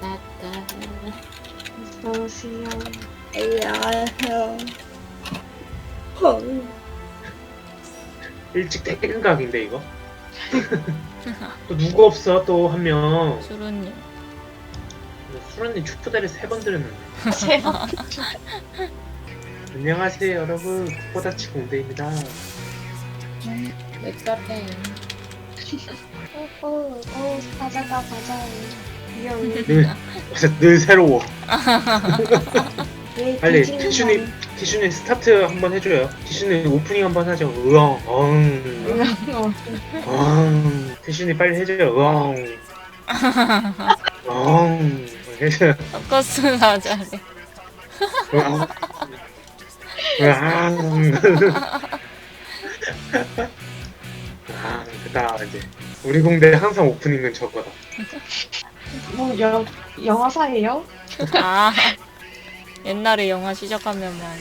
따따. 어서오세요. 안녕하세요. 일찍 퇴근 각인데 이거? 또 누구 없어 또 한 명. 수루님 수란님 축구대를 세 번 들었는데. 안녕하세요 여러분. 국보다치 공대입니다. 내 카페. 오, 오, 오, 가자가 가자. 늘, 늘 새로워. 왜 빨리 티슈님 티슈님 스타트 한번 해줘요. 티슈님 오프닝 한번 하죠. 으엉 엉 거? 엉. 티슈님 빨리 해줘요. 으엉 엉 해줘요. 서커스 사자래 으엉 으엉 아, 그다 이제 우리 공대 항상 오프닝은 저거다. 뭐 영, 영화사예요? 아 옛날에 영화 시작하면 막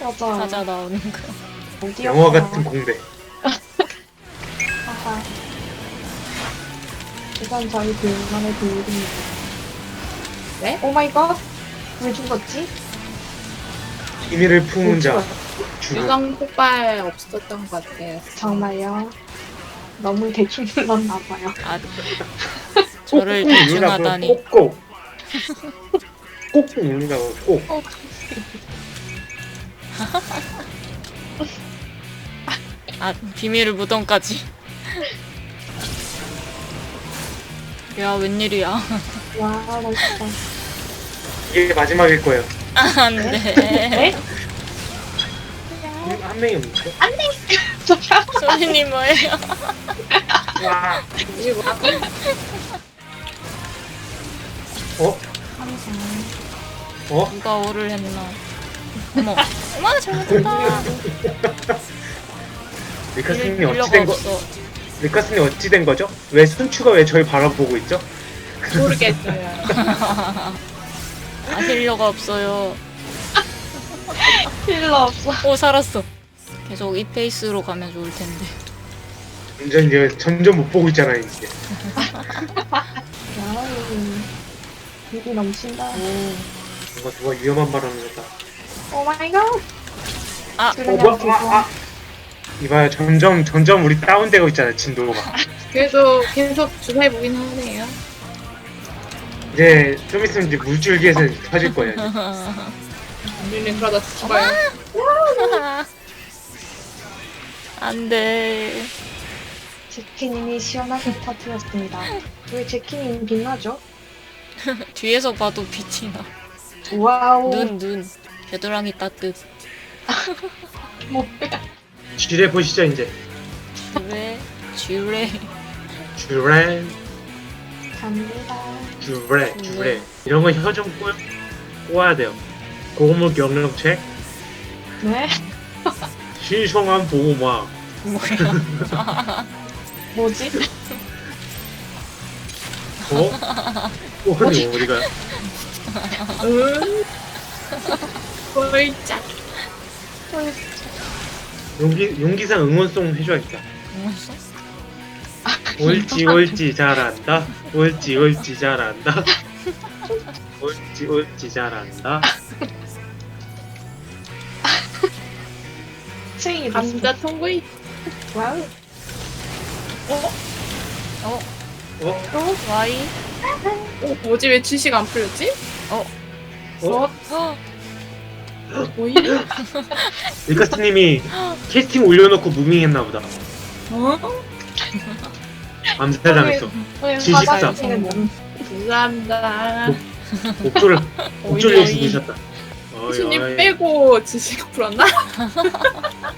맞아. 사자 나오는 거 어디였어? 영화 같은 공대. 아하. 이건 저희 둘만의 비밀입니다. 네? 오 마이 갓. 왜 죽었지? 비밀을 품은 왜자 죽음. 유성 폭발 없었던 것 같아요. 정말요? 너무 대충 눌렀나 봐요. 아 저를. 대충하다니 꼭꼭. 꼭꼭 누르라고 꼭. 아 비밀의 무덤까지 야 웬일이야 와, 멋있다. 이게 마지막일 거예요. 안돼 네? 음, 한 명이 없는데? 소리님 뭐예요 와. 어? 어? 누가 오를 했나 어머 어머 잘못했다 리카스님 빌려가 어찌 된 거? 없어 리카스님 어찌 된 거죠? 왜 순추가 왜 저희 바라보고 있죠? 모르겠어요. 아 힐러가 없어요 필요 없어. 오 살았어 계속 이 페이스로 가면 좋을 텐데 점점 이제 점점 못 보고 있잖아요 이제. 야우. 입이 넘친다. 뭔가 누가 위험한 발언을 했다. 오 마이 갓. 아, 어, 뭐야? 아, 아. 이봐요 점점 점점 우리 다운되고 있잖아 진도가. 그래도 계속 주사해 보긴 하네요. 이제 좀 있으면 이제 물줄기에서 터질 거예요. 이제. 우리는 그러다 죽어요. 안 돼 제키님이 시원하게 터뜨렸습니다. 왜 제키님 빛나죠? 뒤에서 봐도 빛이 나. 와우. 눈, 눈. 겨드랑이 따뜻. 뭐, 쥐래 보시죠 이제. 쥐레, 쥐레. 쥐래 갑니다. 쥐래 쥐래 이런 거 혀좀 꼬, 꼬아야 돼요. 고물 경력책 네? 신성한 보호막 뭐야. 뭐지? 어? 꼬니 어디가? 응. 꼴짝. 헐, 용기 용기상 응원송 해줘야겠다. 뭐였어? 옳지 옳지 잘한다. 옳지 옳지 잘한다. 옳지 옳지 잘한다. 층이 감자 통구이. 와우. 어? 어? 와이? 어, 뭐지? 왜 지시가 안 풀렸지? 어? 어? 뭐이? 리카스님이 캐스팅 올려놓고 무밍했나 보다. 어? 암살당했어. 왜 지식사. 몸? 감사합니다. 목줄을 목줄을 오이. 죽이셨다. 어이, 수님 어이. 빼고 지시가 풀었나?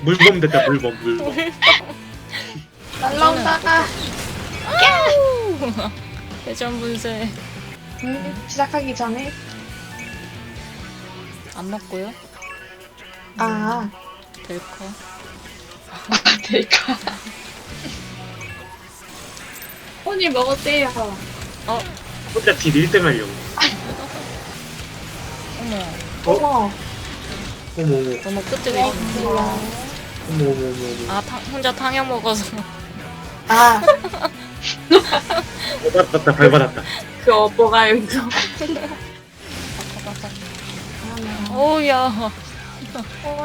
물범 됐다 물범 물범. 날라온다. 대전 분쇄. 음, 시작하기 전에 안 먹고요? 아 델커. 될까? 혼이 먹었대요. 혼자 딜 1등 하려고. 어머. 어? 어머. 어머 어머 너무 끄트기 어, 있네. 몰라. 어머 어머 어머 어머. 아, 탕, 혼자 탕약 먹어서 아 밟았다 밟았다. 그 오빠가 여기서 오우야.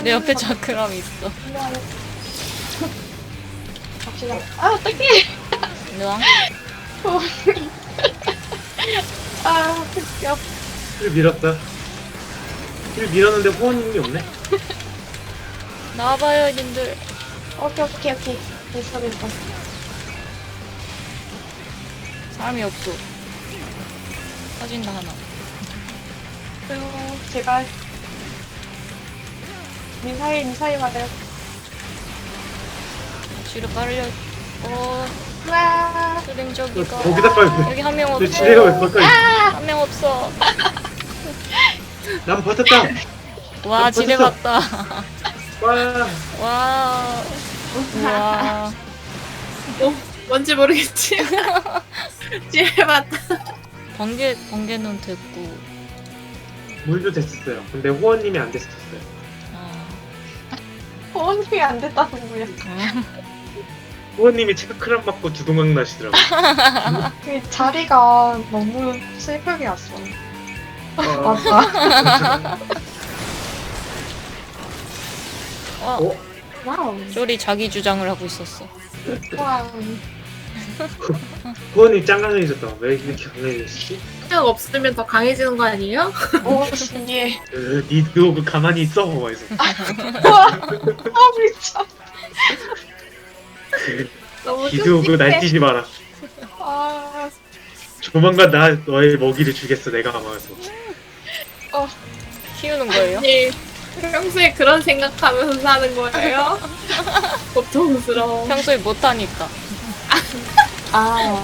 내 옆에 자크람 있어. 갑시다. 아, 어떡해. 누앙? 아, 웃겨. 힐 밀었다. 힐 밀었는데 후원님이 없네. 나와봐요, 님들. 오케이, 오케이, 오케이. 됐어, 됐어. 사람이 없어. 터진다, 하나. 그리고 제가 미사일, 미사일 맞아요. 뒤로 빠르려. 어, 와, 그림 저기가. 거기다가 여기 한명왜 없어. 지뢰가 왜 거기까지? 한 명 없어. 난 버텼다. 와, 지뢰 벌써? 봤다. 와. 와. 우와. 뭐 뭔지 모르겠지. 찔봤다. 번개, 번개는 됐고. 물도 됐었어요. 근데 후원님이 안 됐었어요. 아. 호응이 안 됐다는 거야. 아. 후원님이 체크란 맞고 두동강 나시더라고. 그 자리가 너무 슬프게 왔어. 아, 맞다. 어, 어? 와우. 쪼리 자기 주장을 하고 있었어. 와우. 후원님 짱강해졌다. 왜 이렇게 강해졌지? 생각 없으면 더 강해지는 거 아니에요? 오, 신기해. 으, 니도 그 가만히 있어. 해서. 와, 아, 미쳐. 너무 기도 그 끔찍해. 날뛰지 마라. 아, 조만간 나 너의 먹이를 주겠어. 내가 가만해서. 키우는 거예요? 아니, 평소에 그런 생각하면서 사는 거예요? 고통스러워. 평소에 못하니까. 아,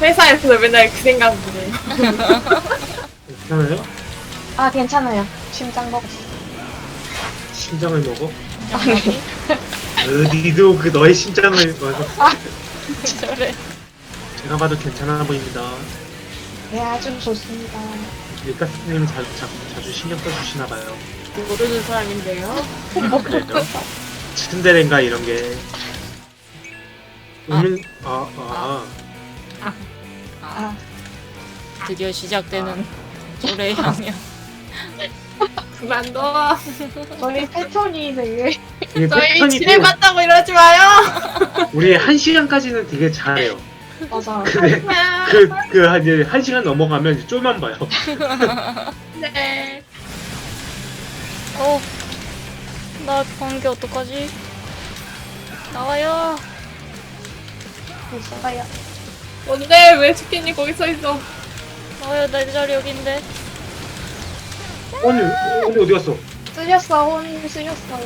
회사에서 맨날 그 생각을 해요. 괜찮아요? 아, 괜찮아요. 심장 먹었어. 심장을 먹어? 으, 니도 그 너의 심장을 먹어. 저래. 제가 봐도 괜찮아 보입니다. 네, 아주 좋습니다. 밀가스님 자주, 자주, 자주 신경 써주시나 봐요. 모르는 사람인데요. 그래요? 츤데레인가 이런 게. 오늘 아, 아, 아, 드디어 시작되는 쪼레 향연. 그만둬. 저희 패턴이 되게 이게 저희 패턴이 또 봤다고 이러지 마요. 우리 한 시간까지는 되게 잘해요. 맞아. 근데 그, 그, 한, 이제 한 시간 넘어가면 이제 쫄만 봐요. 네. 어. 나 번개 어떡하지? 나와요. 있어요. 뭔데 왜 치킨이 거기 서 있어? 나와요. 내 자리 여긴데. 언니, 언니 어디 갔어? 쓰셨어, 혼 쓰셨어.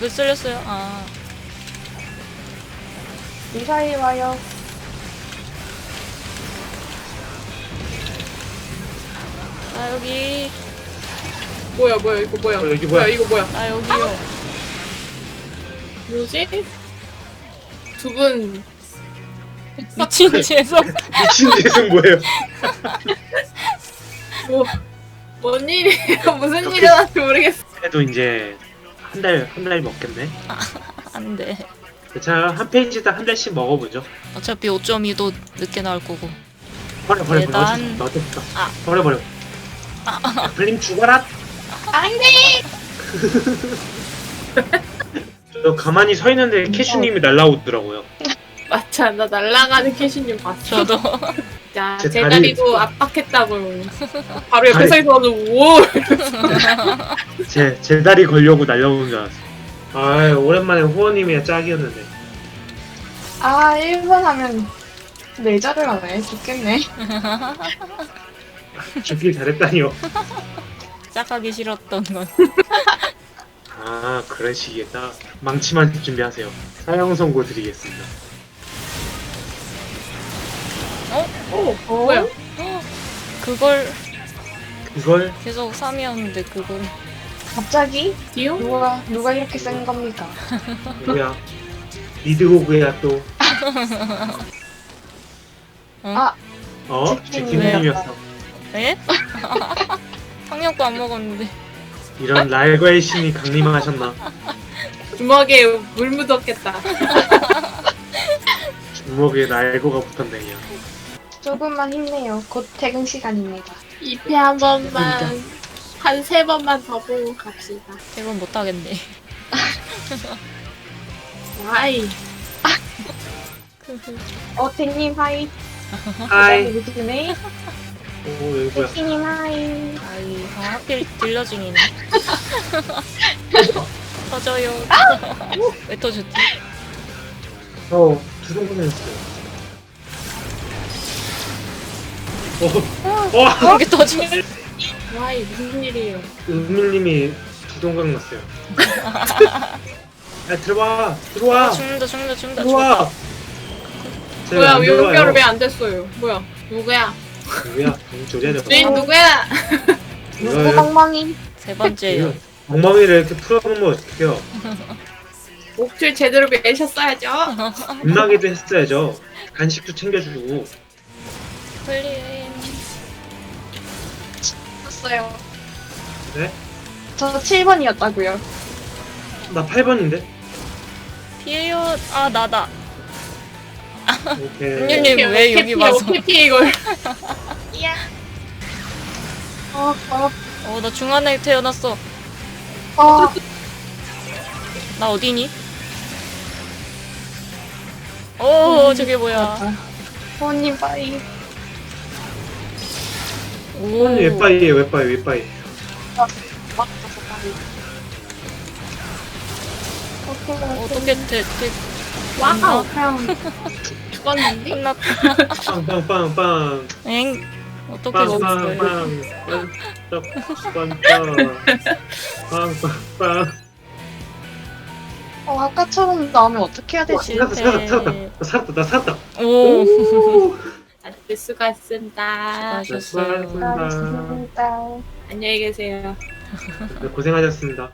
몇 쓸렸어요? 아. 미사일 와요. 나 여기. 뭐야 뭐야 이거 뭐야? 어, 여기 뭐야? 이거 뭐야? 나 여기요. 뭐지? 두 분 미친 재성. 미친 짓은 뭐예요? 뭐, 뭔 일이에요? 무슨 일이었는지 모르겠어. 그래도 이제 한 달, 한 달 먹겠네. 안 돼. 자, 한 페이지당 한 달씩 먹어보죠. 어차피 5.2도 늦게 나올 거고. 버려, 버려, 버려. 너도 있어. 아. 버려, 버려. 애플님 죽어라! 안 돼! 저 가만히 서 있는데 캐슈님이 날라오더라고요. 맞아, 나 날아가는 캐시님 봤어. 저도. 자, 제제 다리- 다리도 압박했다고. 바로 옆에 다리- 서 있어서 오. 제, 제 다리 걸려고 날라오는 줄 알았어. 아 오랜만에 후원님이야 짝이었는데. 아, 1번 하면 내자를 하네. 죽겠네. 죽길 잘했다니요. 짝하기 싫었던 건. 아 그런 식이겠다. 망치만 준비하세요. 사형 선고 드리겠습니다. 오, 뭐야? 그걸 그걸 계속 3이었는데 그걸. 갑자기? 디오? 누가, 누가 이렇게 센 겁니까? 뭐야? 리드호그야 또. 아, 어? 치킨이요. 치킨님이었어. 에? 상력도 안 먹었는데. 이런 랄과의 신이 강림하셨나? 주먹에 물 묻었겠다. 주먹에 날고가 붙었네요. 조금만 힘내요. 곧 퇴근 시간입니다. 2패 한 번만 한 세 번만 더 보고 갑시다. 대본 못 하겠네. 와이 어, 탱님 하이. 하이. 누구네? 오 여기 뭐야? 탱님 하이. 아이, 아, 하필 딜러 중이네. 터져요. 왜 터졌지? 어 두종 고생했어요. 어, 와 이게 터지? 와이 무슨 일이에요? 은밀님이 두동강 났어요. 야 들어와 들어와 죽는다, 죽는다, 죽는다. 들어와. 제가 뭐야 안 들어와요. 왜안 됐어요? 뭐야 누구야? 누구야? 조제려. 주인 누구야? 누구 멍멍이? 세 번째요. 엉망이를 이렇게 풀어놓으면 어떡해요? 목줄 제대로 매셨어야죠. 겁나기도 했어야죠. 간식도 챙겨주고. 흘림. 었어요 네? 저 7번이었다고요. 나 8번인데? 피해요. 아, 나다. 오케이. 은율님 왜 여기 와서? 피해 이걸? 어, 어, 어, 나 중간에 태어났어. 어. 나 어디니? 오, 저게 뭐야. 호님 빠이. 오, 언니 웹바이에요 웹바이 웹바이. 어떻게 돼, 돼, 와우 그냥 죽었는데? 끝났다. 빵빵빵빵. 엥? 어떻게 먹었어요? 빵빵빵. 빵빵빵. 빵빵빵. 어, 아까처럼 나오면 어떻게 해야 되지? 살았다 살았다 살았다. 나 살았다 나 살았다. 오, 오. 아들 수고하셨습니다. 수고하셨어요. 수고하셨습니다. 안녕히 계세요. 네, 고생하셨습니다.